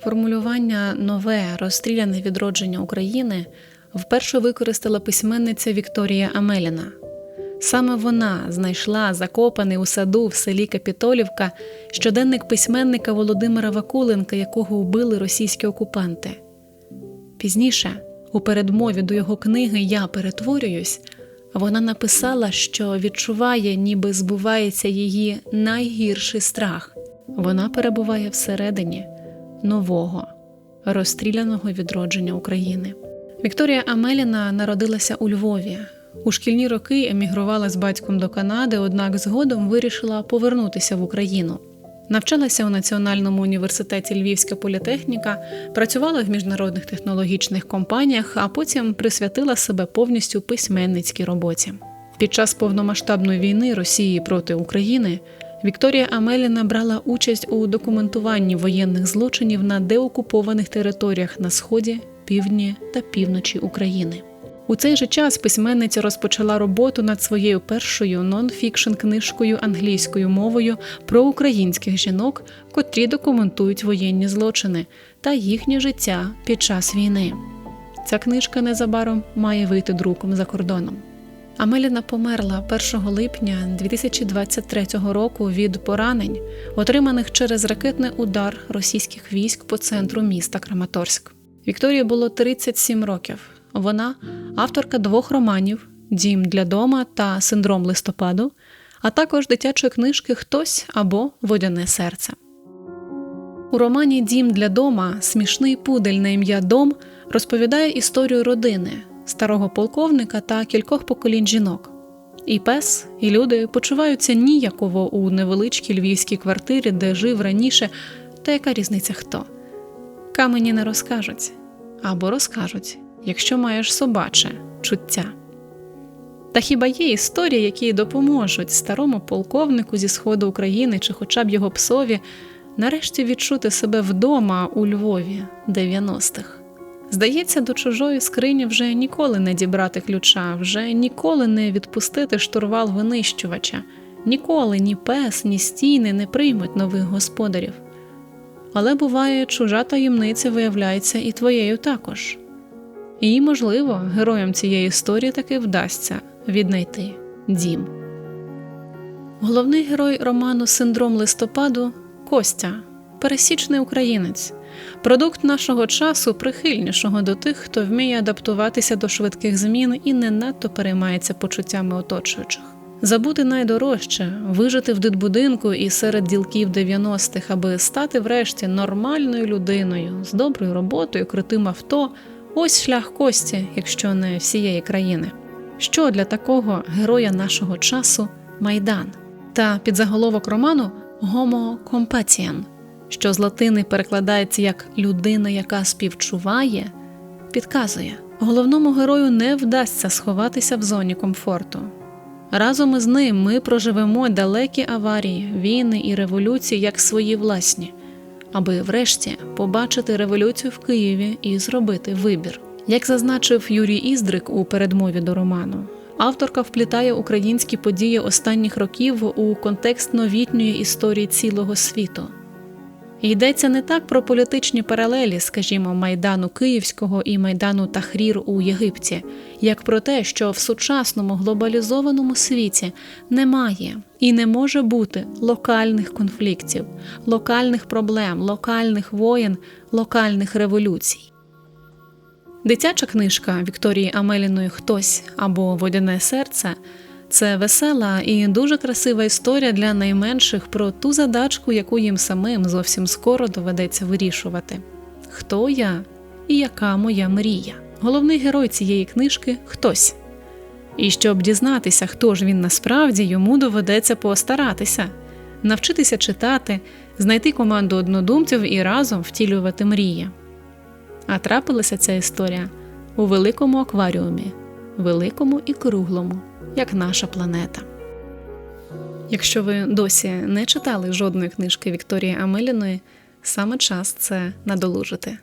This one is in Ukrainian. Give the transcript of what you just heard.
Формулювання нове розстріляне відродження України вперше використала письменниця Вікторія Амеліна. Саме вона знайшла закопаний у саду в селі Капітолівка щоденник письменника Володимира Вакуленка, якого вбили російські окупанти. Пізніше, у передмові до його книги Я перетворююсь, вона написала, що відчуває, ніби збувається її найгірший страх. Вона перебуває всередині нового розстріляного відродження України. Вікторія Амеліна народилася у Львові. У шкільні роки емігрувала з батьком до Канади, однак згодом вирішила повернутися в Україну. Навчалася у Національному університеті Львівська політехніка, працювала в міжнародних технологічних компаніях, а потім присвятила себе повністю письменницькій роботі. Під час повномасштабної війни Росії проти України Вікторія Амеліна брала участь у документуванні воєнних злочинів на деокупованих територіях на сході, півдні та півночі України. У цей же час письменниця розпочала роботу над своєю першою нон-фікшн книжкою англійською мовою про українських жінок, котрі документують воєнні злочини та їхнє життя під час війни. Ця книжка незабаром має вийти друком за кордоном. Амеліна померла 1 липня 2023 року від поранень, отриманих через ракетний удар російських військ по центру міста Краматорськ. Вікторії було 37 років. Вона авторка двох романів Дім для дома та Синдром листопаду, а також дитячої книжки Хтось або Водяне серце. У романі Дім для дома смішний пудель на ім'я Дом розповідає історію родини, старого полковника та кількох поколінь жінок. І пес, і люди почуваються ніяково у невеличкій львівській квартирі, де жив раніше, та яка різниця хто. Камені не розкажуть або розкажуть, якщо маєш собаче чуття. Та хіба є історії, які допоможуть старому полковнику зі сходу України чи хоча б його псові нарешті відчути себе вдома у Львові 90-х? Здається, до чужої скрині вже ніколи не дібрати ключа, вже ніколи не відпустити штурвал винищувача, ніколи ні пес, ні стіни не приймуть нових господарів. Але буває, чужа таємниця виявляється і твоєю також. І, можливо, героям цієї історії таки вдасться віднайти дім. Головний герой роману Синдром листопаду Костя, пересічний українець, продукт нашого часу, прихильнішого до тих, хто вміє адаптуватися до швидких змін і не надто переймається почуттями оточуючих. Забути найдорожче, вижити в дитбудинку і серед ділків 90-х, аби стати врешті нормальною людиною з доброю роботою, крутим авто. Ось шлях Кості, якщо не всієї країни. Що для такого героя нашого часу майдан? Та під заголовок роману Homo compatien, що з латини перекладається як людина, яка співчуває, підказує, головному герою не вдасться сховатися в зоні комфорту. Разом із ним ми проживемо далекі аварії, війни і революції як свої власні аби врешті побачити революцію в Києві і зробити вибір. Як зазначив Юрій Іздрик у передмові до роману, авторка вплітає українські події останніх років у контекст новітньої історії цілого світу. Йдеться не так про політичні паралелі, скажімо, майдану Київського і майдану Тахрір у Єгипті, як про те, що в сучасному глобалізованому світі немає і не може бути локальних конфліктів, локальних проблем, локальних воєн, локальних революцій. Дитяча книжка Вікторії Амеліної Хтось або Водяне серце. Це весела і дуже красива історія для найменших про ту задачку, яку їм самим зовсім скоро доведеться вирішувати. Хто я і яка моя мрія? Головний герой цієї книжки хтось. І щоб дізнатися, хто ж він насправді, йому доведеться постаратися, навчитися читати, знайти команду однодумців і разом втілювати мрії. А трапилася ця історія у великому акваріумі, великому і круглому як наша планета. Якщо ви досі не читали жодної книжки Вікторії Амеліної, саме час це надолужити.